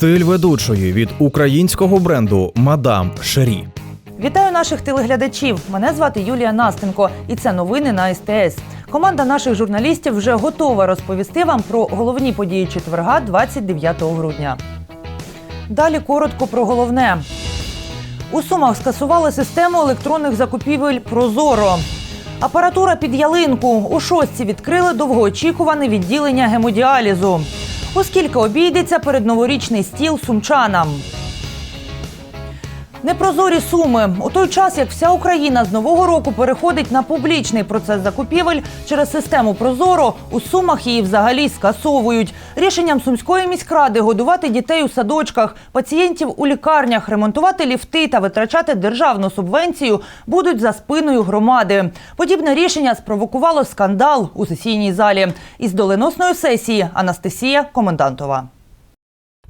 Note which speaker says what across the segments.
Speaker 1: Стиль ведучої від українського бренду Мадам Шері.
Speaker 2: Вітаю наших телеглядачів. Мене звати Юлія Настенко, і це новини на СТС. Команда наших журналістів вже готова розповісти вам про головні події четверга, 29 грудня. Далі коротко про головне. У Сумах скасували систему електронних закупівель Прозоро. Апаратура під ялинку. У шостці відкрили довгоочікуване відділення гемодіалізу. Оскільки обійдеться передноворічний стіл сумчанам. Непрозорі суми у той час, як вся Україна з нового року переходить на публічний процес закупівель через систему Прозоро, у сумах її взагалі скасовують. Рішенням сумської міськради годувати дітей у садочках, пацієнтів у лікарнях, ремонтувати ліфти та витрачати державну субвенцію будуть за спиною громади. Подібне рішення спровокувало скандал у сесійній залі. Із доленосної сесії Анастасія Комендантова.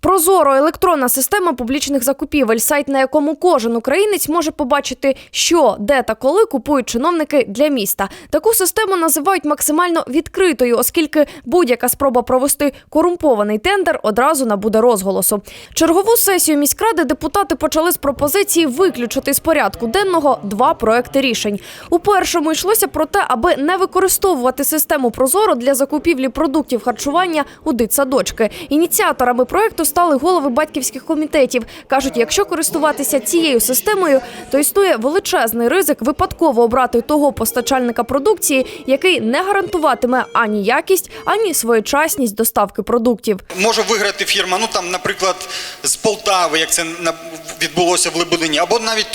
Speaker 3: Прозоро електронна система публічних закупівель, сайт на якому кожен українець може побачити, що, де та коли купують чиновники для міста. Таку систему називають максимально відкритою, оскільки будь-яка спроба провести корумпований тендер одразу набуде розголосу. Чергову сесію міськради депутати почали з пропозиції виключити з порядку денного два проекти рішень. У першому йшлося про те, аби не використовувати систему Прозоро для закупівлі продуктів харчування у дитсадочки. Ініціаторами проекту стали голови батьківських комітетів. кажуть, якщо користуватися цією системою, то існує величезний ризик випадково обрати того постачальника продукції, який не гарантуватиме ані якість, ані своєчасність доставки продуктів.
Speaker 4: може виграти фірма, ну там, наприклад, з Полтави, як це відбулося в Лебедині, або навіть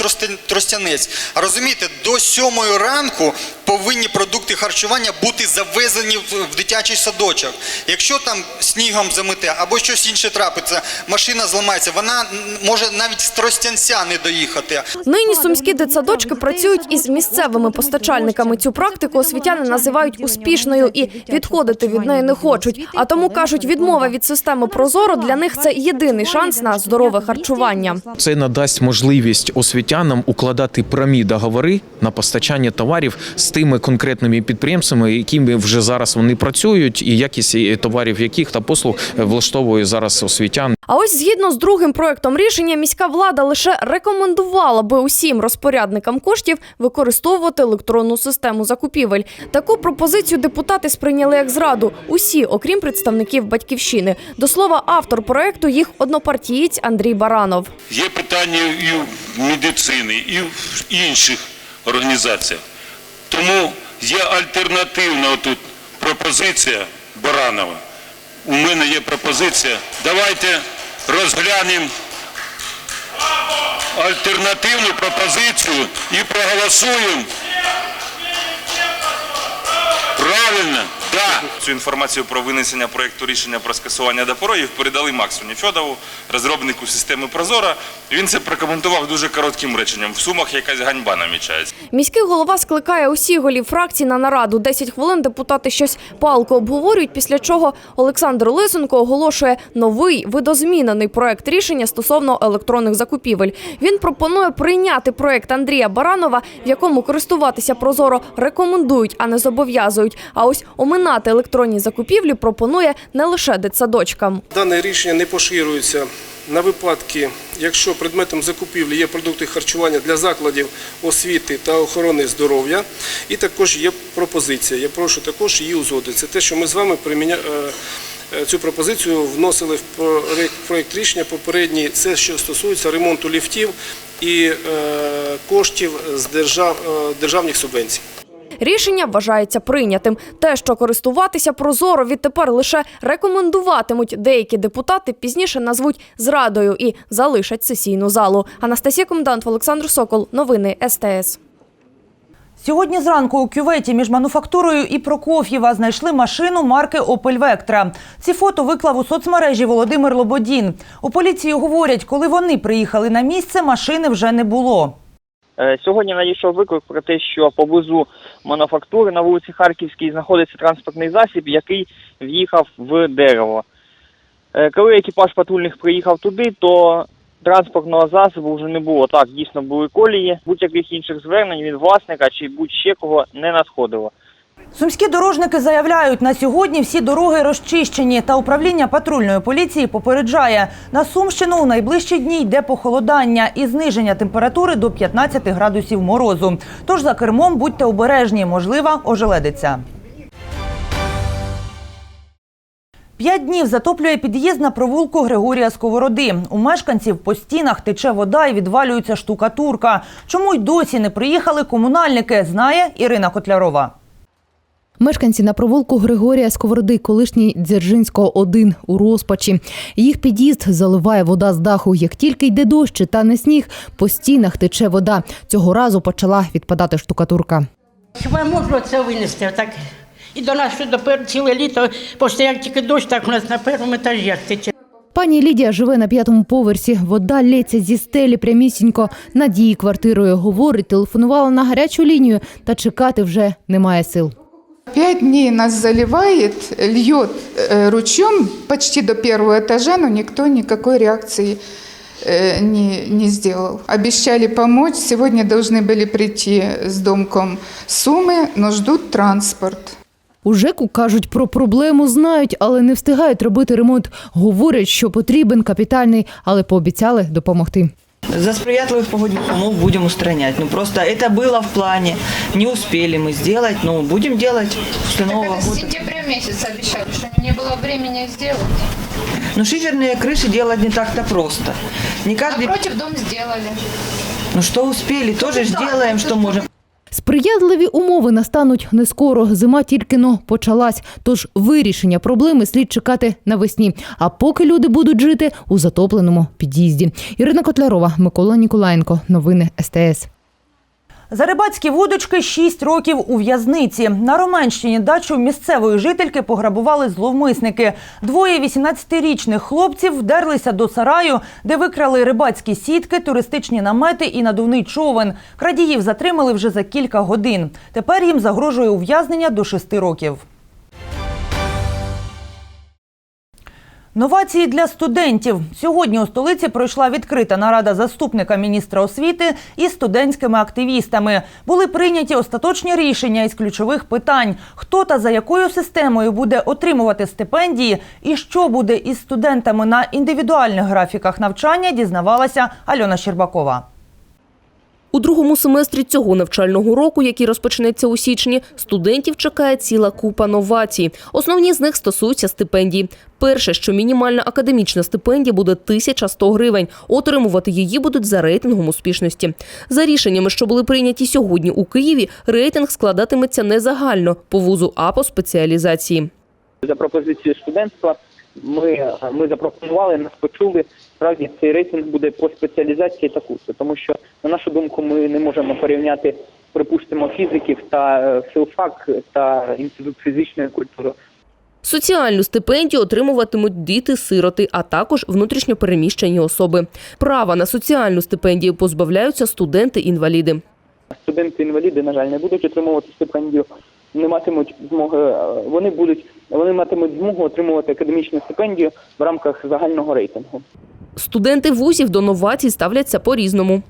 Speaker 4: Тростянець. Розумієте, до сьомої ранку повинні продукти харчування бути завезені в, дитячий садочок. Якщо там снігом замете або щось інше трапиться, машина зламається, вона може навіть з Тростянця не доїхати.
Speaker 3: Нині сумські дитсадочки працюють із місцевими постачальниками. Цю практику освітяни називають успішною і відходити від неї не хочуть. А тому кажуть, відмова від системи Прозоро для них це єдиний шанс на здорове харчування.
Speaker 5: Це надасть можливість освітянам укладати прямі договори на постачання товарів з тими конкретними підприємствами, якими вже зараз вони працюють, і якість е, товарів яких та послуг е, влаштовує зараз освітян.
Speaker 3: А ось згідно з другим проектом рішення, міська влада лише рекомендувала би усім розпорядникам коштів використовувати електронну систему закупівель. Таку пропозицію депутати сприйняли як зраду. Усі, окрім представників батьківщини. До слова, автор проекту їх однопартієць Андрій Баранов.
Speaker 6: Є питання і в медицини, і в інших організаціях. Тому є альтернативна тут пропозиція Баранова. У мене є пропозиція. Давайте розглянемо альтернативну пропозицію і проголосуємо. Правильно, так.
Speaker 7: Цю інформацію про винесення проєкту рішення про скасування допорогів передали Максу Нефьодову, розробнику системи Прозора. Він це прокоментував дуже коротким реченням. В сумах якась ганьба намічається.
Speaker 3: Міський голова скликає усіх голів фракцій на нараду. 10 хвилин депутати щось палко обговорюють, після чого Олександр Лисенко оголошує новий видозмінений проект рішення стосовно електронних закупівель. Він пропонує прийняти проект Андрія Баранова, в якому користуватися прозоро рекомендують, а не зобов'язують. А ось оминати електронні закупівлі пропонує не лише дитсадочкам.
Speaker 8: Дане рішення не поширюється на випадки, якщо предметом закупівлі є продукти харчування для закладів освіти та охорони здоров'я. І також є пропозиція. Я прошу також її узгодити. Це те, що ми з вами приміня... е, е, Цю пропозицію вносили в проект рішення попередній. Це що стосується ремонту ліфтів і е, коштів з держав... державних субвенцій.
Speaker 3: Рішення вважається прийнятим. Те, що користуватися прозоро відтепер лише рекомендуватимуть. Деякі депутати пізніше назвуть зрадою і залишать сесійну залу. Анастасія Комендант, Олександр Сокол. Новини СТС.
Speaker 2: Сьогодні зранку у кюветі між мануфактурою і Прокоф'єва знайшли машину марки Opel Vectra. Ці фото виклав у соцмережі Володимир Лободін. У поліції говорять, коли вони приїхали на місце, машини вже не було.
Speaker 9: Е, Сьогодні надійшов виклик про те, що поблизу мануфактури на вулиці Харківській знаходиться транспортний засіб, який в'їхав в дерево. Е, Коли екіпаж патрульних приїхав туди, то транспортного засобу вже не було. Так, дійсно були колії. Будь-яких інших звернень від власника чи будь-ще кого не надходило.
Speaker 2: Сумські дорожники заявляють, на сьогодні всі дороги розчищені, та управління патрульної поліції попереджає, на Сумщину у найближчі дні йде похолодання і зниження температури до 15 градусів морозу. Тож за кермом будьте обережні, можлива ожеледиця. П'ять днів затоплює під'їзд на провулку Григорія Сковороди. У мешканців по стінах тече вода і відвалюється штукатурка. Чому й досі не приїхали комунальники, знає Ірина Котлярова.
Speaker 10: Мешканці на провулку Григорія Сковороди, колишній Дзержинського 1 у розпачі. Їх під'їзд заливає вода з даху. Як тільки йде дощ чи тане сніг, по стінах тече вода. Цього разу почала відпадати штукатурка.
Speaker 11: Хіба можна це винести? Так і до нас що тепер ціле літо, просто як тільки дощ, так у нас на першому етажі тече.
Speaker 10: Пані Лідія живе на п'ятому поверсі. Вода лється зі стелі прямісінько над її квартирою. Говорить, телефонувала на гарячу лінію та чекати вже немає сил.
Speaker 8: Пять дней нас заливает, льет э, ручьем почти до первого этажа, но никто никакой реакции э, не, не сделал. Обещали помочь, сегодня должны были прийти с домком Сумы, но ждут транспорт.
Speaker 10: У ЖЕКу кажуть про проблему, знають, але не встигають робити ремонт. Говорять, що потрібен капітальний, але пообіцяли допомогти.
Speaker 12: За сприятливых погодных умов будем устранять. Ну просто это было в плане. Не успели мы сделать, но будем делать после Нового
Speaker 13: Это с
Speaker 12: года.
Speaker 13: сентября месяца обещали, что не было времени сделать.
Speaker 12: Но шиферные крыши делать не так-то просто. Не каждый...
Speaker 13: Напротив дом сделали.
Speaker 12: Ну что успели, тоже ж делаем, что можем.
Speaker 10: Сприятливі умови настануть не скоро. Зима тільки но почалась. Тож вирішення проблеми слід чекати навесні. А поки люди будуть жити у затопленому під'їзді. Ірина Котлярова, Микола Ніколаєнко. Новини СТС.
Speaker 2: За рибацькі вудочки 6 років у в'язниці. На Романщині дачу місцевої жительки пограбували зловмисники. Двоє 18-річних хлопців вдерлися до сараю, де викрали рибацькі сітки, туристичні намети і надувний човен. Крадіїв затримали вже за кілька годин. Тепер їм загрожує ув'язнення до 6 років. Новації для студентів. Сьогодні у столиці пройшла відкрита нарада заступника міністра освіти із студентськими активістами. Були прийняті остаточні рішення із ключових питань: хто та за якою системою буде отримувати стипендії, і що буде із студентами на індивідуальних графіках навчання, дізнавалася Альона Щербакова.
Speaker 14: У другому семестрі цього навчального року, який розпочнеться у січні, студентів чекає ціла купа новацій. Основні з них стосуються стипендій. Перше, що мінімальна академічна стипендія буде 1100 гривень. Отримувати її будуть за рейтингом успішності. За рішеннями, що були прийняті сьогодні у Києві, рейтинг складатиметься не загально по вузу, а по спеціалізації.
Speaker 15: За пропозицією студентства ми, ми запропонували, нас почули. Справді цей рейтинг буде по спеціалізації та курсу, тому що, на нашу думку, ми не можемо порівняти, припустимо, фізиків та е, філфак та інститут фізичної культури.
Speaker 14: Соціальну стипендію отримуватимуть діти-сироти, а також внутрішньопереміщені особи. Права на соціальну стипендію позбавляються студенти-інваліди.
Speaker 15: Студенти-інваліди, на жаль, не будуть отримувати стипендію, не матимуть змоги. е, Вони будуть вони матимуть змогу отримувати академічну стипендію в рамках загального рейтингу.
Speaker 14: Студенти вузів до новацій ставляться по-різному.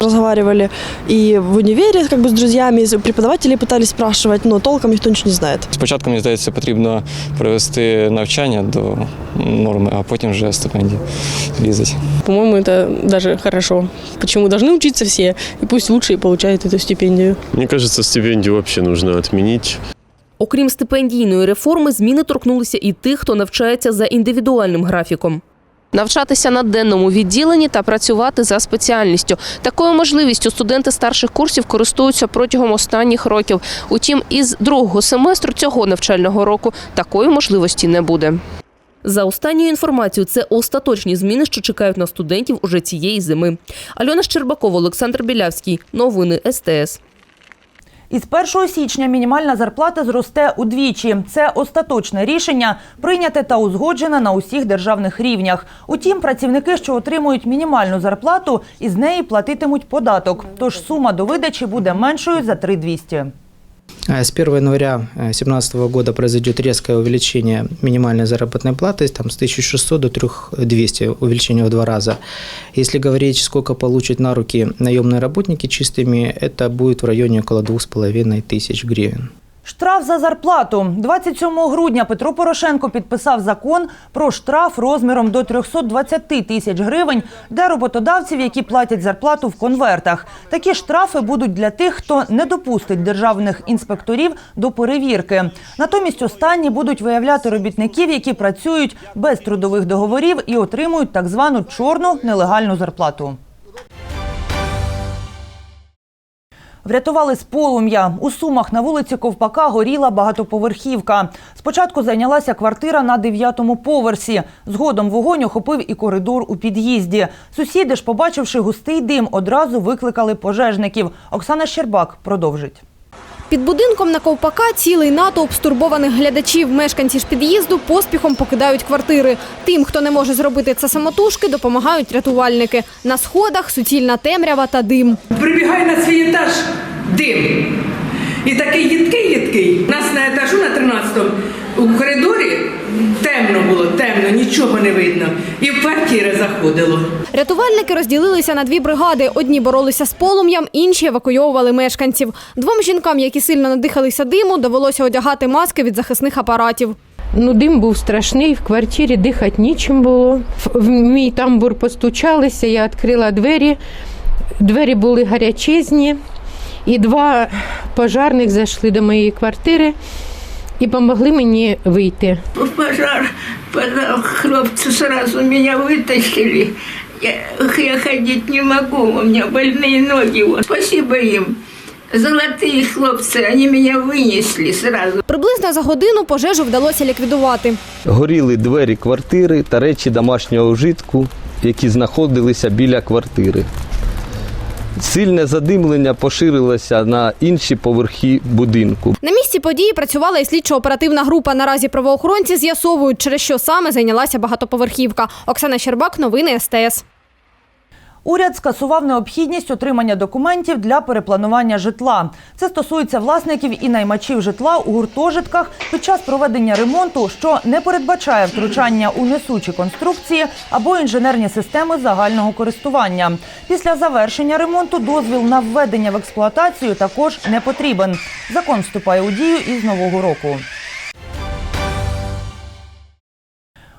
Speaker 16: Разговаривали и в универе как бы с друзьями, и преподаватели пытались спрашивать, но толком ніхто нічого не знає.
Speaker 5: Спочатку, мені здається, потрібно привести навчання до норми, а потім вже стипендії різати.
Speaker 16: По-моему, это даже хорошо. Почему должны учиться все, и пусть лучшие получают эту стипендию.
Speaker 17: Мне кажется, стипендию вообще нужно отменить.
Speaker 14: Окрім стипендійної реформи, зміни торкнулися і тих, хто навчається за індивідуальним графіком. Навчатися на денному відділенні та працювати за спеціальністю. Такою можливістю студенти старших курсів користуються протягом останніх років. Утім, із другого семестру цього навчального року такої можливості не буде. За останньою інформацією, це остаточні зміни, що чекають на студентів уже цієї зими. Альона Щербакова, Олександр Білявський. Новини СТС.
Speaker 2: Із 1 січня мінімальна зарплата зросте удвічі. Це остаточне рішення, прийняте та узгоджене на усіх державних рівнях. Утім, працівники, що отримують мінімальну зарплату, із неї платитимуть податок. Тож сума до видачі буде меншою за 3200.
Speaker 18: С 1 января 2017 года произойдет резкое увеличение минимальной заработной платы там, с 1600 до 3200, увеличение в два раза. Если говорить, сколько получат на руки наемные работники чистыми, это будет в районе около 2500 тысяч гривен.
Speaker 2: Штраф за зарплату 27 грудня Петро Порошенко підписав закон про штраф розміром до 320 тисяч гривень для роботодавців, які платять зарплату в конвертах. Такі штрафи будуть для тих, хто не допустить державних інспекторів до перевірки. Натомість останні будуть виявляти робітників, які працюють без трудових договорів і отримують так звану чорну нелегальну зарплату. Врятували з полум'я. У Сумах на вулиці Ковпака горіла багатоповерхівка. Спочатку зайнялася квартира на дев'ятому поверсі. Згодом вогонь охопив і коридор у під'їзді. Сусіди ж, побачивши густий дим, одразу викликали пожежників. Оксана Щербак продовжить.
Speaker 19: Під будинком на ковпака цілий натовп стурбованих глядачів. Мешканці ж під'їзду поспіхом покидають квартири. Тим, хто не може зробити це самотужки, допомагають рятувальники. На сходах суцільна темрява та дим.
Speaker 16: Прибігає на свій етаж дим. І такий їдкий їдкий. У нас на етажу на 13-му у коридорі темно було, темно, нічого не видно. І в квартири заходило.
Speaker 19: Рятувальники розділилися на дві бригади. Одні боролися з полум'ям, інші евакуйовували мешканців. Двом жінкам, які сильно надихалися диму, довелося одягати маски від захисних апаратів.
Speaker 11: Ну, дим був страшний, в квартирі дихати нічим було. В- мій тамбур постучалися, я відкрила двері. Двері були гарячезні, і два пожарних зайшли до моєї квартири і допомогли мені вийти.
Speaker 12: В пожар, пожар, хлопцы сразу меня вытащили. Я, я ходить не могу, у меня больные ноги. Вот. Спасибо им. Золотые хлопцы, они меня вынесли сразу.
Speaker 19: Приблизно за годину пожежу вдалося ліквідувати.
Speaker 20: Горіли двері квартири та речі домашнього вжитку, які знаходилися біля квартири. Сильне задимлення поширилося на інші поверхи будинку.
Speaker 19: На місці події працювала і слідчо-оперативна група. Наразі правоохоронці з'ясовують, через що саме зайнялася багатоповерхівка. Оксана Щербак, новини СТС.
Speaker 2: Уряд скасував необхідність отримання документів для перепланування житла. Це стосується власників і наймачів житла у гуртожитках під час проведення ремонту, що не передбачає втручання у несучі конструкції або інженерні системи загального користування. Після завершення ремонту дозвіл на введення в експлуатацію також не потрібен. Закон вступає у дію із нового року.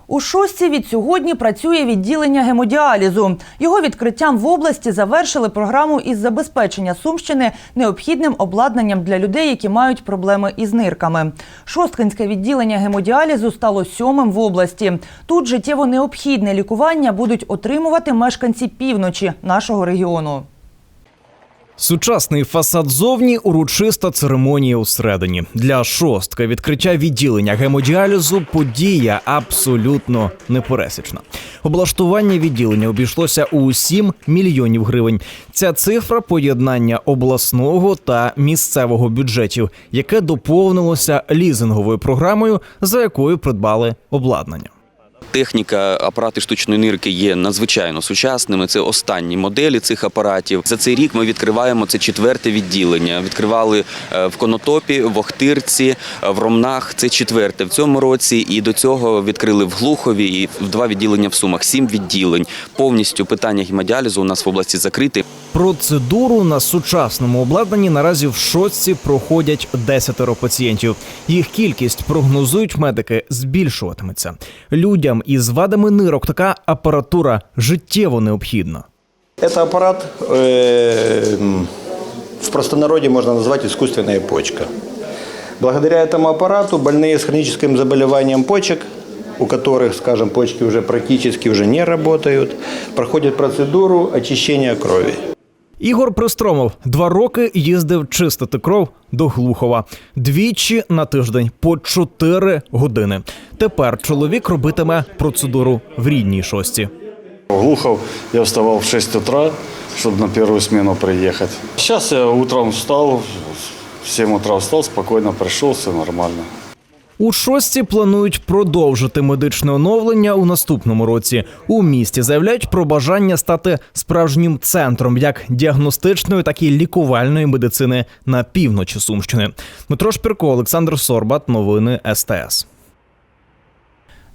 Speaker 2: У шостці від сьогодні працює відділення гемодіалізу. Його відкриттям в області завершили програму із забезпечення Сумщини необхідним обладнанням для людей, які мають проблеми із нирками. Шосткинське відділення гемодіалізу стало сьомим в області. Тут життєво необхідне лікування будуть отримувати мешканці півночі нашого регіону.
Speaker 1: Сучасний фасад зовні урочиста церемонія усередині. Для шостка відкриття відділення гемодіалізу подія абсолютно непересічна. Облаштування відділення обійшлося у 7 мільйонів гривень. Ця цифра поєднання обласного та місцевого бюджетів, яке доповнилося лізинговою програмою, за якою придбали обладнання.
Speaker 21: Техніка, апарати штучної нирки є надзвичайно сучасними. Це останні моделі цих апаратів. За цей рік ми відкриваємо це четверте відділення. Відкривали е, в Конотопі, в Охтирці, е, в Ромнах. Це четверте в цьому році. І до цього відкрили в Глухові і в два відділення в Сумах. Сім відділень. Повністю питання гемодіалізу у нас в області закрите.
Speaker 1: Процедуру на сучасному обладнанні наразі в шостці проходять десятеро пацієнтів. Їх кількість прогнозують медики збільшуватиметься. Людям із вадами нирок така апаратура життєво необхідна.
Speaker 22: Это аппарат, э, м, в простонародье можно назвать искусственная почка. Благодаря этому аппарату больные с хроническим заболеванием почек, у которых, скажем, почки уже практически уже не работают, проходят процедуру очищения крови.
Speaker 1: Ігор Пристромов два роки їздив чистити кров до Глухова двічі на тиждень по чотири години. Тепер чоловік робитиме процедуру в рідній шості.
Speaker 17: Глухов я вставал в 6 утра, чтобы на первую смену приехать. Сейчас я утром встал, в 7 утра встал, спокойно пришел, все нормально.
Speaker 1: У шості планують продовжити медичне оновлення у наступному році. У місті заявляють про бажання стати справжнім центром як діагностичної, так і лікувальної медицини на півночі Сумщини. Дмитро Шпірко, Олександр Сорбат. Новини СТС.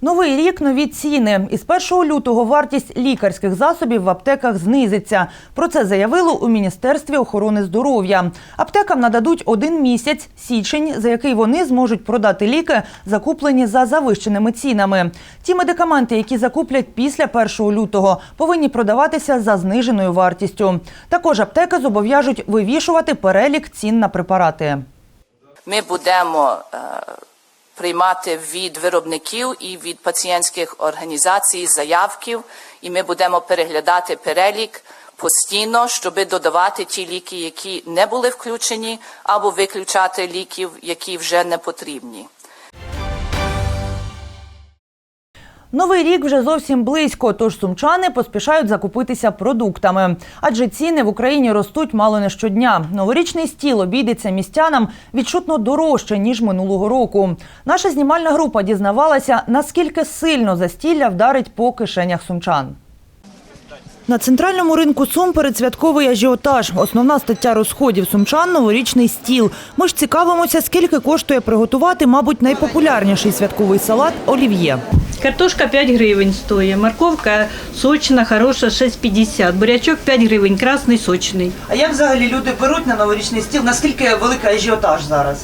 Speaker 2: Новий рік нові ціни. Із 1 лютого вартість лікарських засобів в аптеках знизиться. Про це заявило у Міністерстві охорони здоров'я. Аптекам нададуть один місяць січень, за який вони зможуть продати ліки, закуплені за завищеними цінами. Ті медикаменти, які закуплять після 1 лютого, повинні продаватися за зниженою вартістю. Також аптеки зобов'яжуть вивішувати перелік цін на препарати.
Speaker 23: Ми будемо е, приймати від виробників і від пацієнтських організацій заявків, і ми будемо переглядати перелік постійно, щоб додавати ті ліки, які не були включені, або виключати ліків, які вже не потрібні.
Speaker 2: Новий рік вже зовсім близько, тож сумчани поспішають закупитися продуктами. Адже ціни в Україні ростуть мало не щодня. Новорічний стіл обійдеться містянам відчутно дорожче ніж минулого року. Наша знімальна група дізнавалася, наскільки сильно застілля вдарить по кишенях сумчан. На центральному ринку Сум передсвятковий ажіотаж. Основна стаття розходів сумчан – новорічний стіл. Ми ж цікавимося, скільки коштує приготувати, мабуть, найпопулярніший святковий салат – олів'є.
Speaker 16: Картошка 5 гривень стоїть, морковка сочна, хороша, 6,50, бурячок 5 гривень, красний, сочний.
Speaker 2: А як взагалі люди беруть на новорічний стіл? Наскільки великий ажіотаж зараз?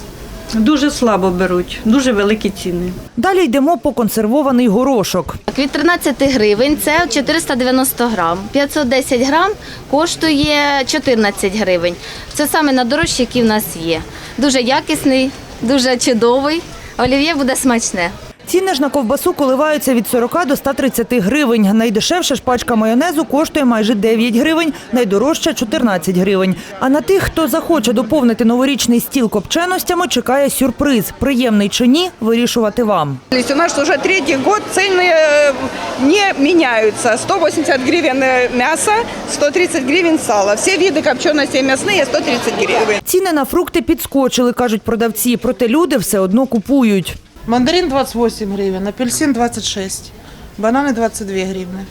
Speaker 16: Дуже слабо беруть, дуже великі ціни.
Speaker 2: Далі йдемо по консервований горошок.
Speaker 24: Від 13 гривень це 490 грам. 510 грам коштує 14 гривень. Це саме найдорожчі, які в нас є. Дуже якісний, дуже чудовий. Олів'є буде смачне.
Speaker 2: Ціни ж на ковбасу коливаються від 40 до 130 гривень. Найдешевша ж пачка майонезу коштує майже 9 гривень, найдорожча – 14 гривень. А на тих, хто захоче доповнити новорічний стіл копченостями, чекає сюрприз. Приємний чи ні, вирішувати вам.
Speaker 25: У нас уже третий год цены э, не меняются. 180 гривен э, мясо, 130 гривен сало. Все виды копченостей мясные 130 гривен.
Speaker 2: Ціни на фрукти підскочили, кажуть продавці, проте люди все одно купують.
Speaker 26: Мандарин 28 гривен, апельсин 26, бананы 22 гривны.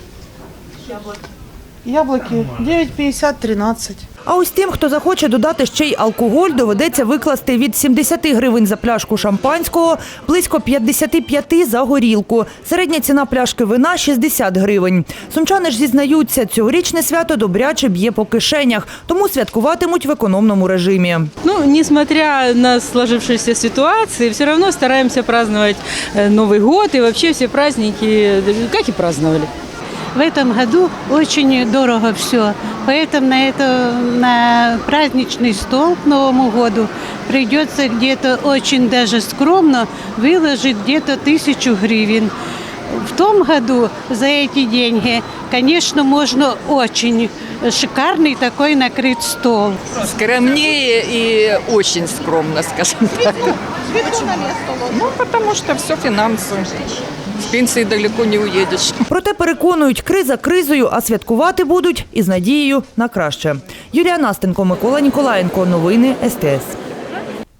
Speaker 26: Яблоки 9,50, 13.
Speaker 2: А ось тим, хто захоче додати ще й алкоголь, доведеться викласти від 70 гривень за пляшку шампанського, близько 55 за горілку. Середня ціна пляшки вина – 60 гривень. Сумчани ж зізнаються, цьогорічне свято добряче б'є по кишенях, тому святкуватимуть в економному режимі.
Speaker 16: Ну, несмотря на сложившуюся ситуацию, все равно стараемся праздновать э, Новый год и вообще все праздники, э, как и праздновали.
Speaker 15: В этом году очень дорого все, поэтому на это на праздничный стол к Новому году придется где-то очень даже скромно выложить где-то тысячу гривен. В том году за эти деньги, конечно, можно очень шикарный такой накрыть стол.
Speaker 27: Скромнее и очень скромно, скажем так. Ну, потому что все финансы. С пенсии далеко не уедешь.
Speaker 2: Проте переконують, криза кризою, а святкувати будуть із надією на краще. Юлія Настенко, Микола Ніколаєнко. Новини СТС.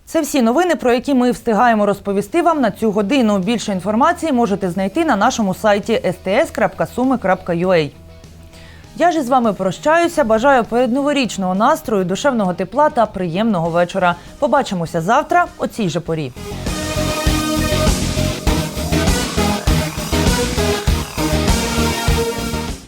Speaker 2: Це всі новини, про які ми встигаємо розповісти вам на цю годину. Більше інформації можете знайти на нашому сайті sts.sumi.ua. Я ж із вами прощаюся. Бажаю передноворічного настрою, душевного тепла та приємного вечора. Побачимося завтра о цій же порі.